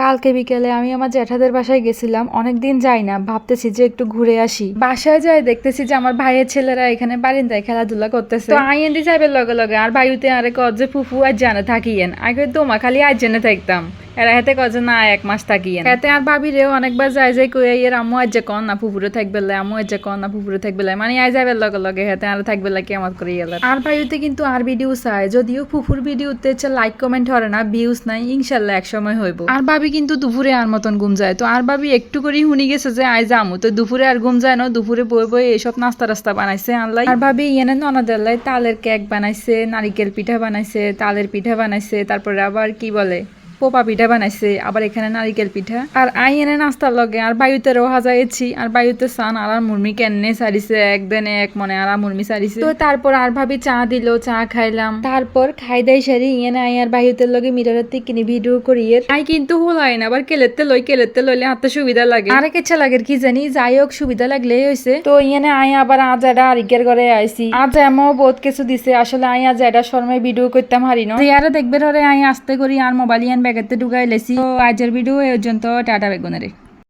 কালকে বিকেলে আমি আমার জ্যাঠাদের বাসায় গেছিলাম। অনেক দিন যাই না, ভাবতেছি যে একটু ঘুরে আসি। বাসায় যাই দেখতেছি যে আমার ভাইয়ের ছেলেরা এখানে বারিন্দায় খেলাধুলা করতেছে। তো আই এন্দি যাইবে লগে লগে, আর ভাইতে আরে কজ যে ফুফু আর জানে থাকিয়েন আগে তোমা খালি আজ জেনে থাকতাম। এরা হেতে কজ না, এক মাস থাকিয়েন এতে আর ভাবি রেও অনেকবার যাই যাই কই এর আম্মু আজ যে কন, না ফুফুরে থাকবে আম্মু আজ যে কন, না ফুফুরে থাকবে মানে আই যাবে লগে লগে হেতে আর থাকবে কেমন করে গেল আর ভাইউতে কিন্তু আর ভিডিও চাই, যদিও ফুফুর ভিডিওতে হচ্ছে লাইক কমেন্ট হরে না ভিউজ নাই, ইনশাল্লাহ এক সময় হইব। আর ভাবি কিন্তু দুপুরে আর মতন ঘুম যায়, তো আর ভাবি একটু করেই শুনি গেছে যে আই যামু। তো দুপুরে আর ঘুম যায় না, দুপুরে বই বই এইসব নাস্তা রাস্তা বানাইছে আনলাই। আর ভাবি ইয়েনে ননদাল্লাই তালের কেক বানাইছে, নারিকেল পিঠা বানাইছে, তালের পিঠা বানাইছে, তারপরে আবার কি বলে? পোপা পিঠা বানাইছে, আবার এখানে নারিকেল পিঠা। আর আই এনে নাস্তার লগে আর বায়ুতে রোহা যাইছি আর বায়ুতে সান আর আর মুরমি কেনে সারিছে একদিনে এক মনে আর মুরমি সারিছে তো তারপর আর ভাবি চা দিল, চা খাইলাম। তারপর খাই দাই সারি ইয়েনে আই আর বায়ুতে লগে মিরারের কিনি ভিডিও করি আই কিন্তু হলাই না, আবার কেলেতে লই, কেলেতে লইলে হাতে সুবিধা লাগে। আরে কেচ্ছা লাগে কি জানি, যাই হোক, সুবিধা লাগলেই হয়েছে তো ইয়েনে আই আবার আজ এটা আরিকের ঘরে আইছি। আজ এমও বহুত কিছু দিছে, আসলে আই আজ এটা শর্মায় ভিডিও করতাম হারি না দেখবে ধরে আই আস্তে করি, আর মোবাইল ব্যাগেতে ঢুকাই লেছি তো আজের ভিডিও এই পর্যন্ত টাটা বেগুনের